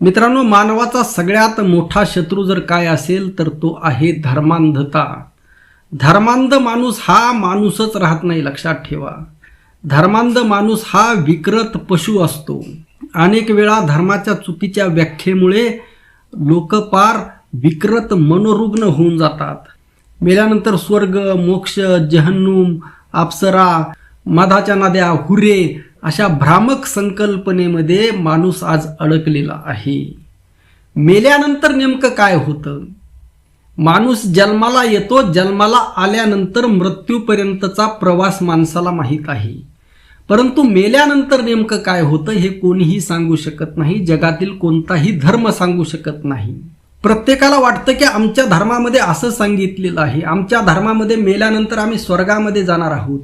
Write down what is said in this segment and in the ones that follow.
मित्रांनो मानवाचा सगळ्यात मोठा शत्रू जर काय असेल तर तो आहे धर्मांधता. धर्मांध माणूस हा माणूसच राहत नाही लक्षात ठेवा. धर्मांध माणूस हा विकृत पशु असतो. अनेक वेळा धर्माच्या चुकीच्या व्याख्येमुळे लोक पार विकृत मनोरुग्ण होऊन जातात. मेल्यानंतर स्वर्ग मोक्ष जहन्नुम अप्सरा मधाच्या नद्या हुरे अशा भ्रामक संकल्पनेमध्ये माणूस आज अडकलेला आहे. मेल्यानंतर नेमकं काय होतं? माणूस जन्माला येतो जन्माला आल्यानंतर मृत्यूपर्यंतचा प्रवास माणसाला माहीत आहे. परंतु मेल्यानंतर नेमकं काय होतं हे कोणीही सांगू शकत नाही जगातील कोणताही धर्म सांगू शकत नाही. प्रत्येकाला वाटतं की आमच्या धर्मामध्ये असं सांगितलेलं आहे. आमच्या धर्मामध्ये मेल्यानंतर आम्ही स्वर्गामध्ये जाणार आहोत.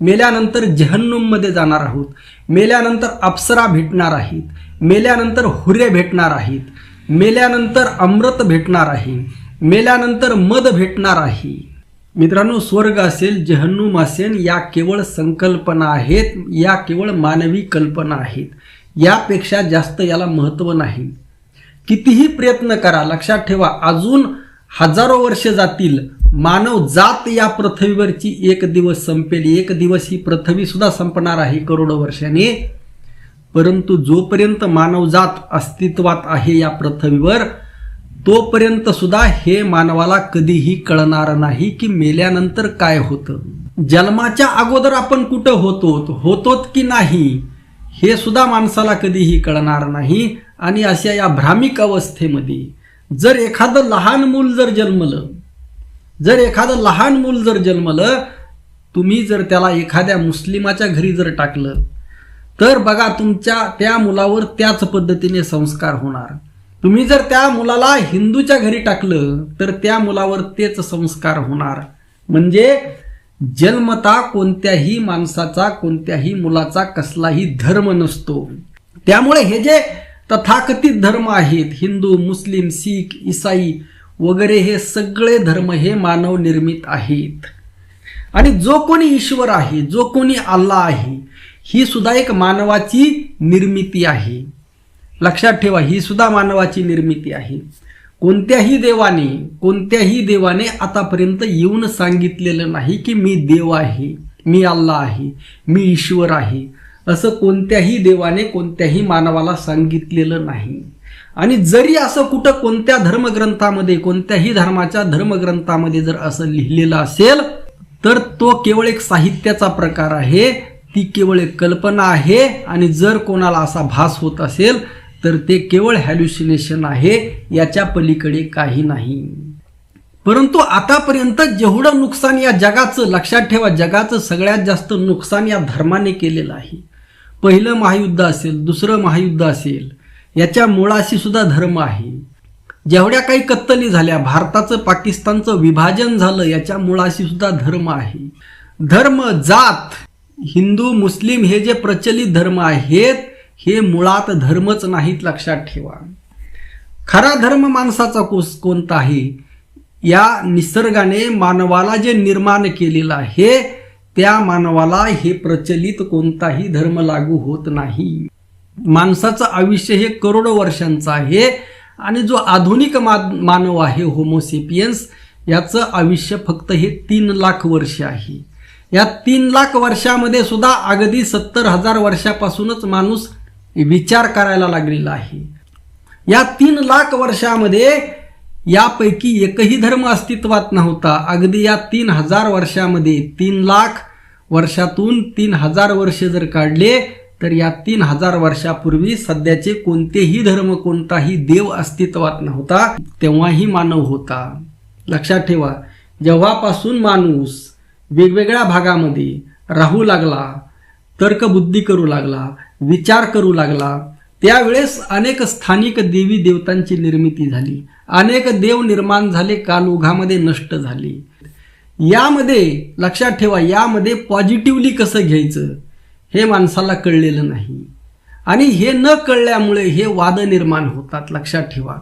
मेल्यानंतर जहन्नुममध्ये जाणार आहोत. मेल्यानंतर अप्सरा भेटणार आहेत. मेल्यानंतर हुरे भेटणार आहेत. मेल्यानंतर अमृत भेटणार आहे. मेल्यानंतर मध भेटणार आहे. मित्रांनो स्वर्ग असेल जहन्नुम असेल या केवळ संकल्पना आहेत या केवळ मानवी कल्पना आहेत. यापेक्षा जास्त याला महत्त्व नाही. कितीही प्रयत्न करा लक्षात ठेवा अजून हजारो वर्ष जातील मानव जात या पृथ्वीवरची एक दिवस संपेल एक दिवस ही पृथ्वी सुद्धा संपणार आहे करोडो वर्षाने. परंतु जोपर्यंत मानवजात अस्तित्वात आहे या पृथ्वीवर तोपर्यंत सुद्धा हे मानवाला कधीही कळणार नाही की मेल्यानंतर काय होतं. जन्माच्या अगोदर आपण कुठं होतो होतोत की नाही हे सुद्धा माणसाला कधीही कळणार नाही. आणि अशा या भ्रामिक अवस्थेमध्ये जर एखादं लहान मूल जर जन्मलं जर एखादं लहान मूल जर जन्मलं तुम्ही जर त्याला एखाद्या मुस्लिमाच्या घरी जर टाकलं तर बघा तुमच्या त्या मुलावर त्याच पद्धतीने संस्कार होणार. तुम्ही जर त्या मुलाला हिंदूच्या घरी टाकलं तर त्या मुलावर तेच संस्कार होणार. म्हणजे जन्मता कोणत्याही माणसाचा कोणत्याही मुलाचा कसलाही धर्म नसतो. त्यामुळे हे जे तथाकथित धर्म आहेत हिंदू मुस्लिम शीख इसाई वगैरे हे सगळे धर्म हे मानव निर्मित आहेत. आणि जो कोणी ईश्वर आहे जो कोणी अल्ला आहे ही सुद्धा एक मानवाची निर्मिती आहे. लक्षात ठेवा ही सुद्धा मानवाची निर्मिती आहे. कोणत्याही देवाने कोणत्याही देवाने आतापर्यंत येऊन सांगितलेलं नाही की मी देव आहे मी अल्ला आहे मी ईश्वर आहे असं कोणत्याही देवाने कोणत्याही मानवाला सांगितलेलं नाही. आणि जरी असं कुठं कोणत्या धर्मग्रंथामध्ये कोणत्याही धर्माच्या धर्मग्रंथामध्ये जर असं लिहिलेलं असेल तर तो केवळ एक साहित्याचा प्रकार आहे ती केवळ एक कल्पना आहे आणि जर कोणाला असा भास होत असेल तर ते केवळ हॅल्युसिनेशन आहे याच्या पलीकडे काही नाही. परंतु आतापर्यंत जेवढं नुकसान या जगाचं लक्षात ठेवा जगाचं सगळ्यात जास्त नुकसान या धर्माने केलेलं आहे. पहिलं महायुद्ध असेल दुसरं महायुद्ध असेल याच्या मुळाशी सुद्धा धर्म आहे. जेवढ्या काही कत्तली झाल्या भारताचं पाकिस्तानचं विभाजन झालं याच्या मुळाशी सुद्धा धर्म आहे. धर्म जात हिंदू मुस्लिम हे जे प्रचलित धर्म आहेत हे मुळात धर्मच नाहीत लक्षात ठेवा. खरा धर्म माणसाचा कोस कोणता आहे? या निसर्गाने मानवाला जे निर्माण केलेलं आहे त्या मानवाला हे प्रचलित कोणताही धर्म लागू होत नाही. माणसाचं आयुष्य हे करोडो वर्षांचं आहे. आणि जो आधुनिक मा मानव आहे होमोसेपियन्स याचं आयुष्य फक्त हे तीन लाख वर्ष आहे. या तीन लाख वर्षामध्ये सुद्धा अगदी सत्तर हजार वर्षापासूनच माणूस विचार करायला लागलेला आहे. या तीन लाख वर्षामध्ये यापैकी एकही धर्म अस्तित्वात नव्हता. अगदी या तीन हजार वर्षामध्ये तीन लाख वर्षातून तीन हजार वर्ष जर काढले तर या तीन हजार वर्षापूर्वी सध्याचे कोणतेही धर्म कोणताही देव अस्तित्वात नव्हता तेव्हाही मानव होता. लक्षात ठेवा जेव्हापासून माणूस वेगवेगळ्या भागामध्ये राहू लागला तर्कबुद्धी करू लागला विचार करू लागला त्यावेळेस अनेक स्थानिक देवी देवतांची निर्मिती झाली. अनेक देव निर्माण झाले कालयुगामध्ये नष्ट झाले. यामध्ये लक्षात ठेवा यामध्ये पॉझिटिव्हली कसं घ्यायचं? हे माणसाला कळलेलं नाही. आणि हे न कळल्यामुळे हे वाद निर्माण होतात. लक्षात ठेवा.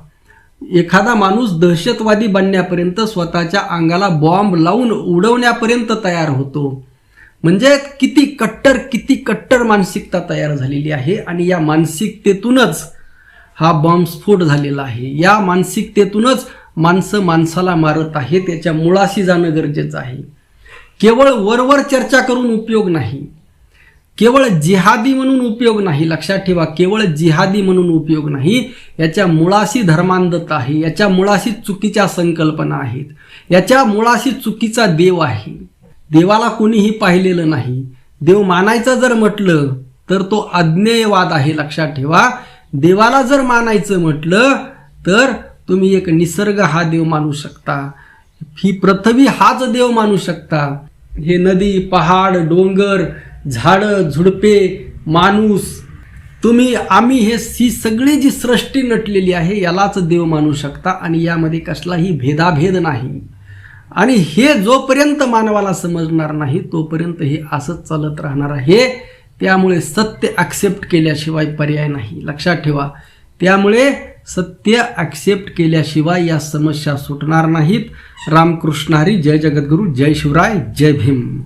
एखादा माणूस दहशतवादी बनण्यापर्यंत स्वतःच्या अंगाला बॉम्ब लावून उडवण्यापर्यंत तयार होतो. म्हणजे किती कट्टर किती कट्टर मानसिकता तयार झालेली आहे आणि या मानसिकतेतूनच हा बॉम्बस्फोट झालेला आहे. या मानसिकतेतूनच माणसं माणसाला मारत आहे त्याच्या मुळाशी जाणं गरजेचं आहे. केवळ वरवर चर्चा करून उपयोग नाही. केवळ जिहादी म्हणून उपयोग नाही. लक्षात ठेवा केवळ जिहादी म्हणून उपयोग नाही. याच्या मुळाशी धर्मांधता आहे याच्या मुळाशी चुकीच्या संकल्पना आहेत याच्या मुळाशी चुकीचा देव आहे. देवाला कोणीही पाहिलेलं नाही. देव मानायचं जर म्हटलं तर तो अज्ञेयवाद आहे. लक्षात ठेवा देवाला जर मानायचं म्हटलं तर तुम्ही एक निसर्ग हा देव मानू शकता. ही पृथ्वी हाच देव मानू शकता. हे नदी पहाड डोंगर झाडं झुडपे माणूस. तुम्ही आम्ही हे ही सगळी जी सृष्टी नटलेली आहे यालाच देव मानू शकता आणि यामध्ये कसलाही भेदाभेद नाही. आणि हे जोपर्यंत मानवाला समजणार नाही तोपर्यंत हे असंच चालत राहणार आहे. त्यामुळे सत्य ॲक्सेप्ट केल्याशिवाय पर्याय नाही. लक्षात ठेवा. त्यामुळे सत्य ॲक्सेप्ट केल्याशिवाय या समस्या सुटणार नाहीत. रामकृष्ण हरी जय जगद्गुरू जय शिवराय जय भीम.